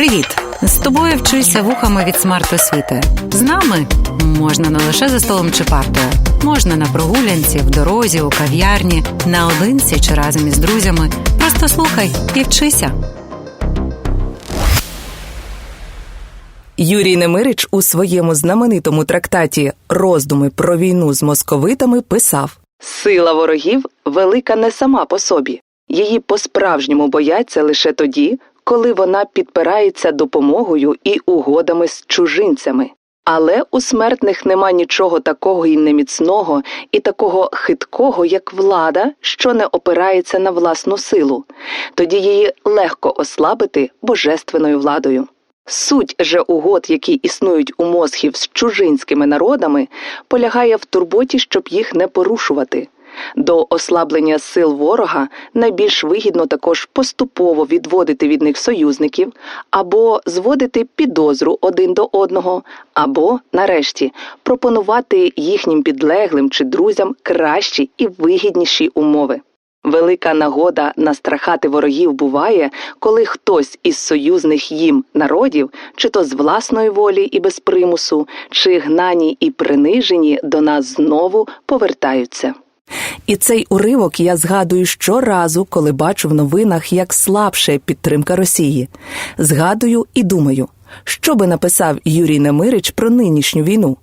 Привіт! З тобою вчуся вухами від смарт-освіти. З нами можна не лише за столом чи партою, можна на прогулянці, в дорозі, у кав'ярні, наодинці чи разом із друзями. Просто слухай і вчися. Юрій Немирич у своєму знаменитому трактаті Роздуми про війну з московитами писав Сила ворогів велика не сама по собі. Її по-справжньому бояться лише тоді, коли вона підпирається допомогою і угодами з чужинцями. Але у смертних нема нічого такого і неміцного, і такого хиткого, як влада, що не опирається на власну силу, тоді її легко ослабити божественною владою. Суть же угод, які існують у мосхів з чужинськими народами, полягає в турботі, щоб їх не порушувати. До ослаблення сил ворога найбільш вигідно також поступово відводити від них союзників, або зводити підозру один до одного, або, нарешті, пропонувати їхнім підлеглим чи друзям кращі і вигідніші умови. Велика нагода настрахати ворогів буває, коли хтось із союзних їм народів, чи то з власної волі і без примусу, чи гнані і принижені до нас знову повертаються. І цей уривок я згадую щоразу, коли бачу в новинах, як слабше підтримка Росії. Згадую і думаю, що би написав Юрій Немирич про нинішню війну.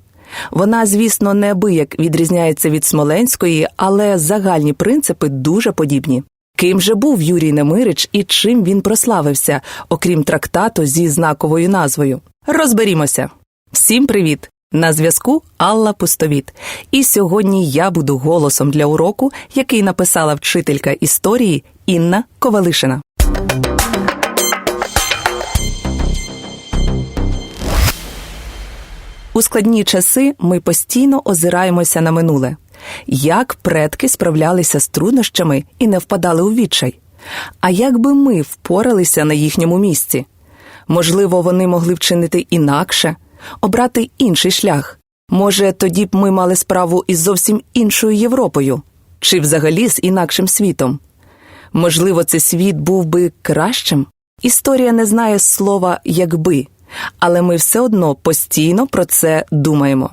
Вона, звісно, неабияк відрізняється від Смоленської, але загальні принципи дуже подібні. Ким же був Юрій Немирич і чим він прославився, окрім трактату зі знаковою назвою? Розберімося. Всім привіт! На зв'язку Алла Пустовіт. І сьогодні я буду голосом для уроку, який написала вчителька історії Інна Ковалишина. У складні часи ми постійно озираємося на минуле, як предки справлялися з труднощами і не впадали у відчай. А як би ми впоралися на їхньому місці? Можливо, вони могли вчинити інакше, обрати інший шлях. Може, тоді б ми мали справу із зовсім іншою Європою, чи взагалі з інакшим світом. Можливо, цей світ був би кращим. Історія не знає слова якби але ми все одно постійно про це думаємо.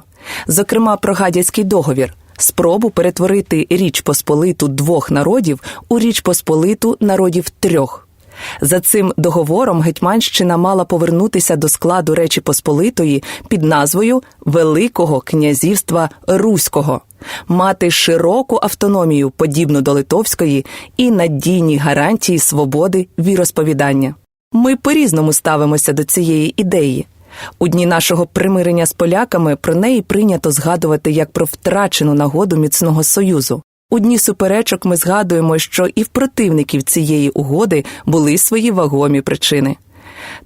Зокрема, про гадяцький договір, спробу перетворити Річ Посполиту двох народів у Річ Посполиту народів трьох. За цим договором Гетьманщина мала повернутися до складу Речі Посполитої під назвою Великого князівства Руського, мати широку автономію, подібну до Литовської, і надійні гарантії свободи віросповідання. Ми по-різному ставимося до цієї ідеї. У дні нашого примирення з поляками про неї прийнято згадувати як про втрачену нагоду міцного союзу. У дні суперечок ми згадуємо, що і в противників цієї угоди були свої вагомі причини.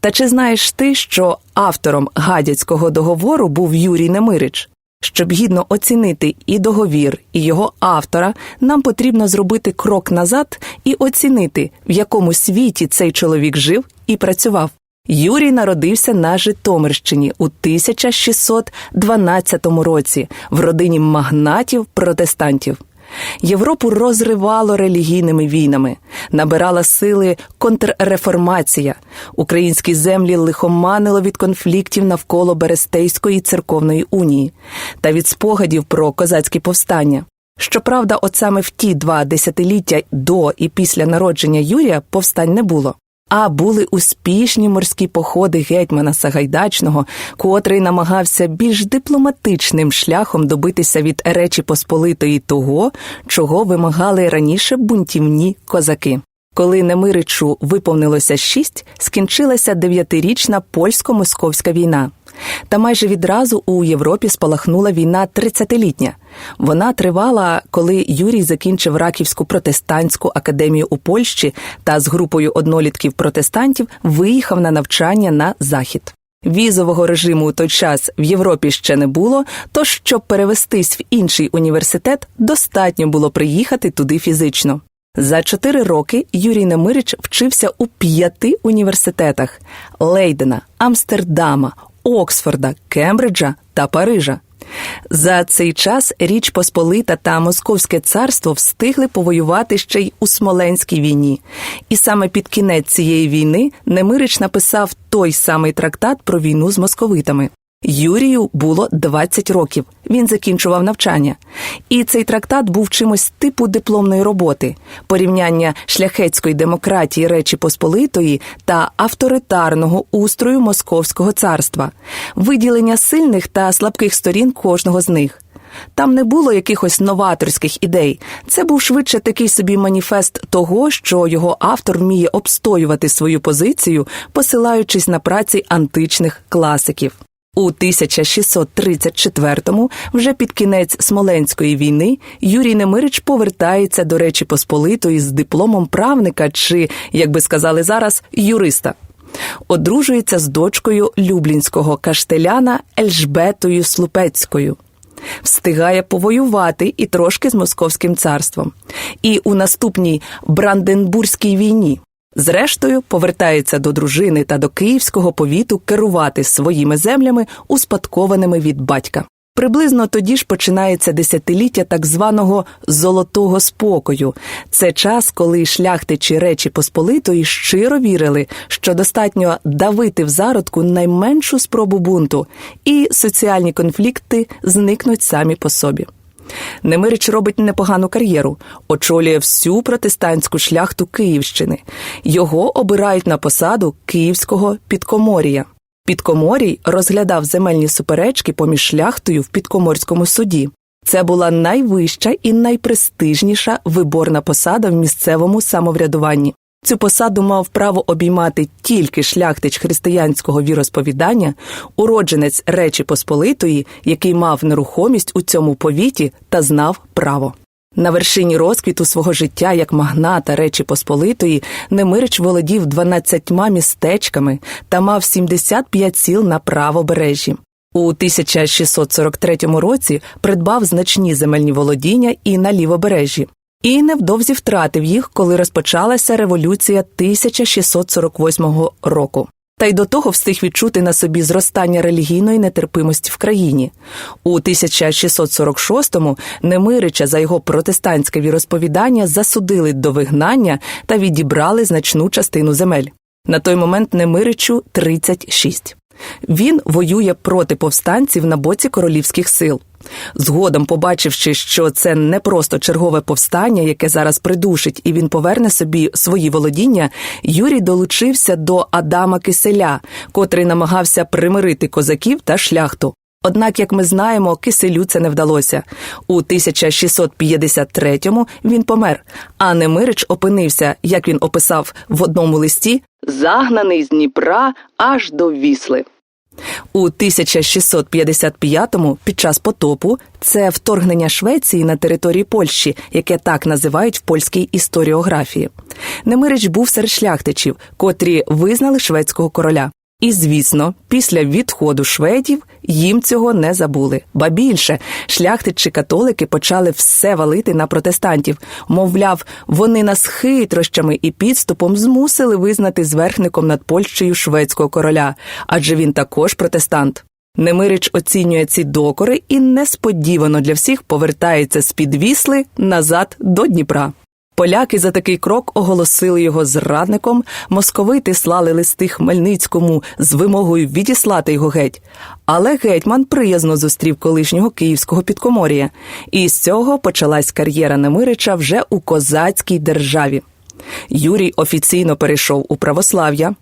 Та чи знаєш ти, що автором гадяцького договору був Юрій Немирич? Щоб гідно оцінити і договір, і його автора, нам потрібно зробити крок назад і оцінити, в якому світі цей чоловік жив і працював. Юрій народився на Житомирщині у 1612 році в родині магнатів протестантів. Європу розривало релігійними війнами, набирала сили контрреформація. Українські землі лихоманило від конфліктів навколо Берестейської церковної унії та від спогадів про козацькі повстання. Щоправда, от саме в ті два десятиліття до і після народження Юрія повстань не було. А були успішні морські походи гетьмана Сагайдачного, котрий намагався більш дипломатичним шляхом добитися від Речі Посполитої того, чого вимагали раніше бунтівні козаки. Коли Немиричу виповнилося шість, скінчилася дев'ятирічна польсько-московська війна. Та майже відразу у Європі спалахнула війна тридцятилітня. Вона тривала, коли Юрій закінчив Раківську протестантську академію у Польщі та з групою однолітків протестантів виїхав на навчання на захід. Візового режиму у той час в Європі ще не було, тож щоб перевестись в інший університет, достатньо було приїхати туди фізично. За чотири роки Юрій Немирич вчився у п'яти університетах Лейдена, Амстердама, Оксфорда, Кембриджа та Парижа. За цей час Річ Посполита та Московське царство встигли повоювати ще й у Смоленській війні. І саме під кінець цієї війни Немирич написав той самий трактат про війну з московитами. Юрію було 20 років. Він закінчував навчання. І цей трактат був чимось типу дипломної роботи, порівняння шляхетської демократії Речі Посполитої та авторитарного устрою Московського царства, виділення сильних та слабких сторін кожного з них. Там не було якихось новаторських ідей. Це був швидше такий собі маніфест того, що його автор вміє обстоювати свою позицію, посилаючись на праці античних класиків. У 1634-му, вже під кінець Смоленської війни, Юрій Немирич повертається до Речі Посполитої з дипломом правника чи, як би сказали зараз, юриста. Одружується з дочкою люблінського каштеляна Ельжбетою Слупецькою. Встигає повоювати і трошки з Московським царством. І у наступній Бранденбурзькій війні Зрештою, повертається до дружини та до київського повіту керувати своїми землями, успадкованими від батька. Приблизно тоді ж починається десятиліття так званого золотого спокою. Це час, коли шляхтичі Речі Посполитої щиро вірили, що достатньо давити в зародку найменшу спробу бунту, і соціальні конфлікти зникнуть самі по собі. Немирич робить непогану кар'єру, очолює всю протестантську шляхту Київщини. Його обирають на посаду київського підкоморія. Підкоморій розглядав земельні суперечки поміж шляхтою в підкоморському суді. Це була найвища і найпрестижніша виборна посада в місцевому самоврядуванні. Цю посаду мав право обіймати тільки шляхтич християнського віросповідання, уродженець Речі Посполитої, який мав нерухомість у цьому повіті та знав право. На вершині розквіту свого життя як магната Речі Посполитої Немирич володів 12 містечками та мав 75 сіл на правобережжі. У 1643 році придбав значні земельні володіння і на лівобережжі і невдовзі втратив їх, коли розпочалася революція 1648 року. Та й до того встиг відчути на собі зростання релігійної нетерпимості в країні. У 1646-му Немирича за його протестантське віросповідання засудили до вигнання та відібрали значну частину земель. На той момент Немиричу 36. Він воює проти повстанців на боці королівських сил. Згодом, побачивши, що це не просто чергове повстання, яке зараз придушить, і він поверне собі свої володіння, Юрій долучився до Адама Киселя, котрий намагався примирити козаків та шляхту. Однак, як ми знаємо, киселю це не вдалося. У 1653-му він помер, а Немирич опинився, як він описав в одному листі, загнаний з Дніпра аж до Вісли. У 1655-му під час потопу це вторгнення Швеції на території Польщі, яке так називають в польській історіографії. Немирич був серед шляхтичів, котрі визнали шведського короля. І, звісно, після відходу шведів їм цього не забули. Ба більше шляхтичі католики почали все валити на протестантів. Мовляв, вони нас хитрощами і підступом змусили визнати зверхником над Польщею шведського короля, адже він також протестант. Немирич оцінює ці докори і несподівано для всіх повертається з під вісли назад до Дніпра. Поляки за такий крок оголосили його зрадником, московити слали листи Хмельницькому з вимогою відіслати його геть. Але гетьман приязно зустрів колишнього київського підкомор'я, і з цього почалась кар'єра Немирича вже у козацькій державі. Юрій офіційно перейшов у православ'я.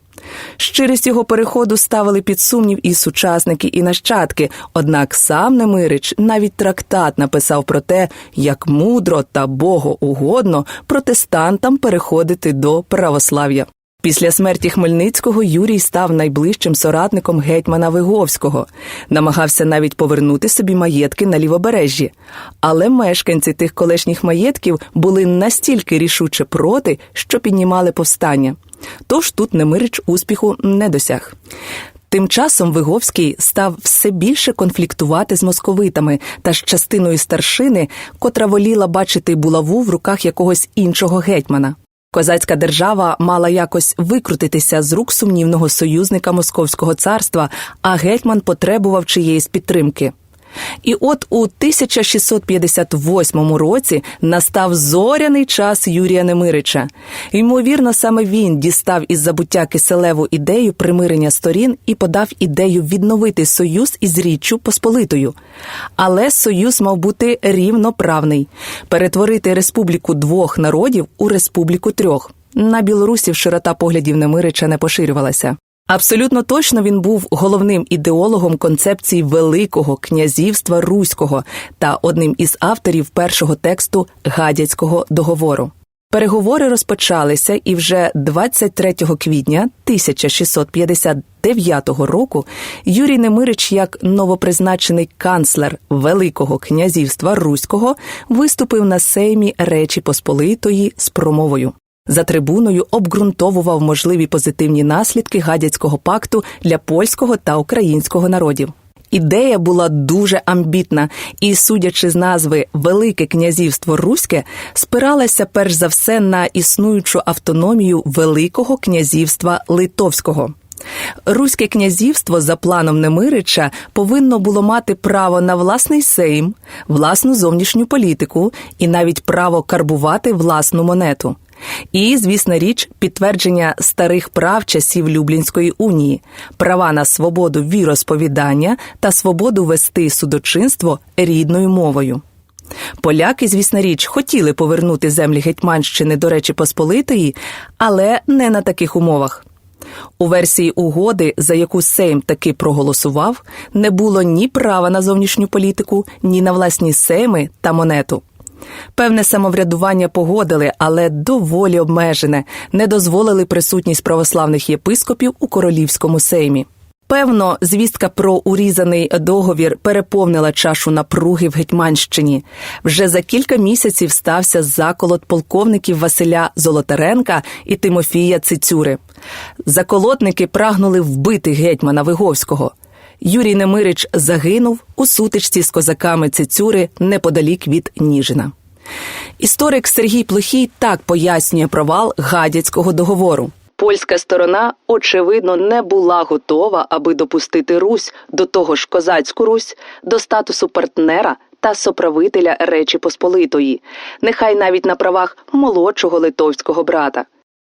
Щирість його переходу ставили під сумнів і сучасники, і нащадки. Однак сам Немирич навіть трактат написав про те, як мудро та богоугодно протестантам переходити до православ'я. Після смерті Хмельницького Юрій став найближчим соратником гетьмана Виговського, намагався навіть повернути собі маєтки на лівобережжі. Але мешканці тих колишніх маєтків були настільки рішуче проти, що піднімали повстання. Тож тут Немирич успіху не досяг. Тим часом Виговський став все більше конфліктувати з московитами та з частиною старшини, котра воліла бачити булаву в руках якогось іншого гетьмана. Козацька держава мала якось викрутитися з рук сумнівного союзника Московського царства, а гетьман потребував чиєїсь підтримки. І от у 1658 році настав зоряний час Юрія Немирича. Ймовірно, саме він дістав із забуття Киселеву ідею примирення сторін і подав ідею відновити союз із Річчю Посполитою. Але союз мав бути рівноправний перетворити республіку двох народів у республіку трьох. На білорусів широта поглядів Немирича не поширювалася. Абсолютно точно він був головним ідеологом концепції Великого князівства Руського та одним із авторів першого тексту Гадяцького договору. Переговори розпочалися, і вже 23 квітня 1659 року Юрій Немирич, як новопризначений канцлер Великого князівства Руського, виступив на сеймі Речі Посполитої з промовою. За трибуною обґрунтовував можливі позитивні наслідки гадяцького пакту для польського та українського народів. Ідея була дуже амбітна, і, судячи з назви Велике князівство Руське, спиралася перш за все на існуючу автономію Великого князівства Литовського. Руське князівство за планом Немирича повинно було мати право на власний сейм, власну зовнішню політику і навіть право карбувати власну монету. І, звісна річ, підтвердження старих прав часів Люблінської унії, права на свободу віросповідання та свободу вести судочинство рідною мовою. Поляки, звісна річ, хотіли повернути землі Гетьманщини до Речі Посполитої, але не на таких умовах. У версії угоди, за яку Сейм таки проголосував, не було ні права на зовнішню політику, ні на власні сейми та монету. Певне самоврядування погодили, але доволі обмежене, не дозволили присутність православних єпископів у королівському сеймі. Певно, звістка про урізаний договір переповнила чашу напруги в Гетьманщині. Вже за кілька місяців стався заколот полковників Василя Золотаренка і Тимофія Цицюри. Заколотники прагнули вбити гетьмана Виговського. Юрій Немирич загинув у сутичці з козаками Цицюри неподалік від Ніжина. Історик Сергій Плохій так пояснює провал гадяцького договору. Польська сторона, очевидно, не була готова, аби допустити Русь до того ж козацьку Русь до статусу партнера та соправителя Речі Посполитої, нехай навіть на правах молодшого литовського брата.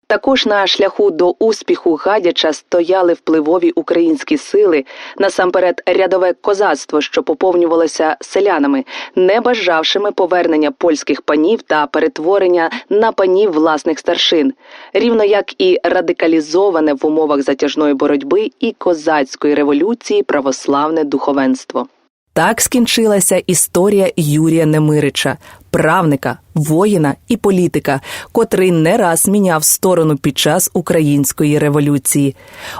Також на шляху до успіху гадяча стояли впливові українські сили, насамперед рядове козацтво, що поповнювалося селянами, не бажавшими повернення польських панів та перетворення на панів власних старшин, рівно як і радикалізоване в умовах затяжної боротьби і козацької революції православне духовенство. Так скінчилася історія Юрія Немирича, правника, воїна і політика, котрий не раз міняв сторону під час української революції.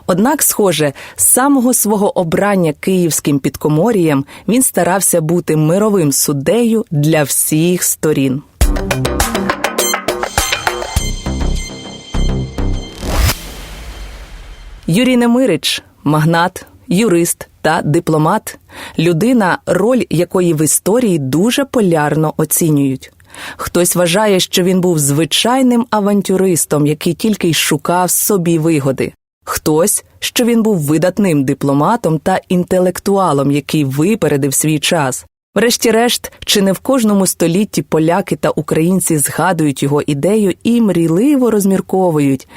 Однак, схоже, з самого свого обрання київським підкоморієм він старався бути мировим суддею для всіх сторін. Юрій Немирич магнат, юрист та дипломат людина, роль якої в історії дуже полярно оцінюють. Хтось вважає, що він був звичайним авантюристом, який тільки й шукав собі вигоди. Хтось, що він був видатним дипломатом та інтелектуалом, який випередив свій час. Врешті-решт, чи не в кожному столітті поляки та українці згадують його ідею і мрійливо розмірковують,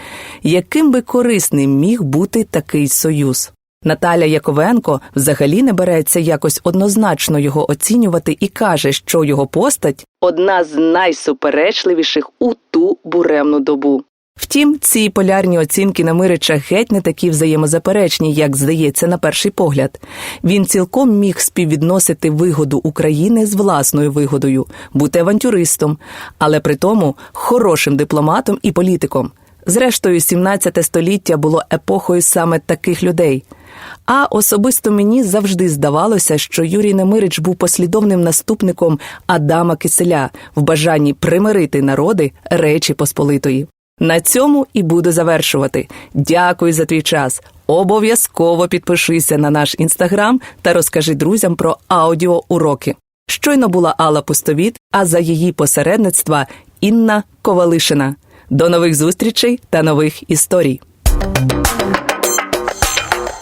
яким би корисним міг бути такий союз. Наталя Яковенко взагалі не береться якось однозначно його оцінювати і каже, що його постать одна з найсуперечливіших у ту буремну добу. Втім, ці полярні оцінки Намирича геть не такі взаємозаперечні, як здається на перший погляд. Він цілком міг співвідносити вигоду України з власною вигодою, бути авантюристом, але при тому хорошим дипломатом і політиком. Зрештою, 17 століття було епохою саме таких людей. А особисто мені завжди здавалося, що Юрій Немирич був послідовним наступником Адама Киселя в бажанні примирити народи Речі Посполитої. На цьому і буду завершувати. Дякую за твій час. Обов'язково підпишися на наш інстаграм та розкажи друзям про аудіоуроки. Щойно була Алла Пустовіт, а за її посередництва Інна Ковалишина. До нових зустрічей та нових історій.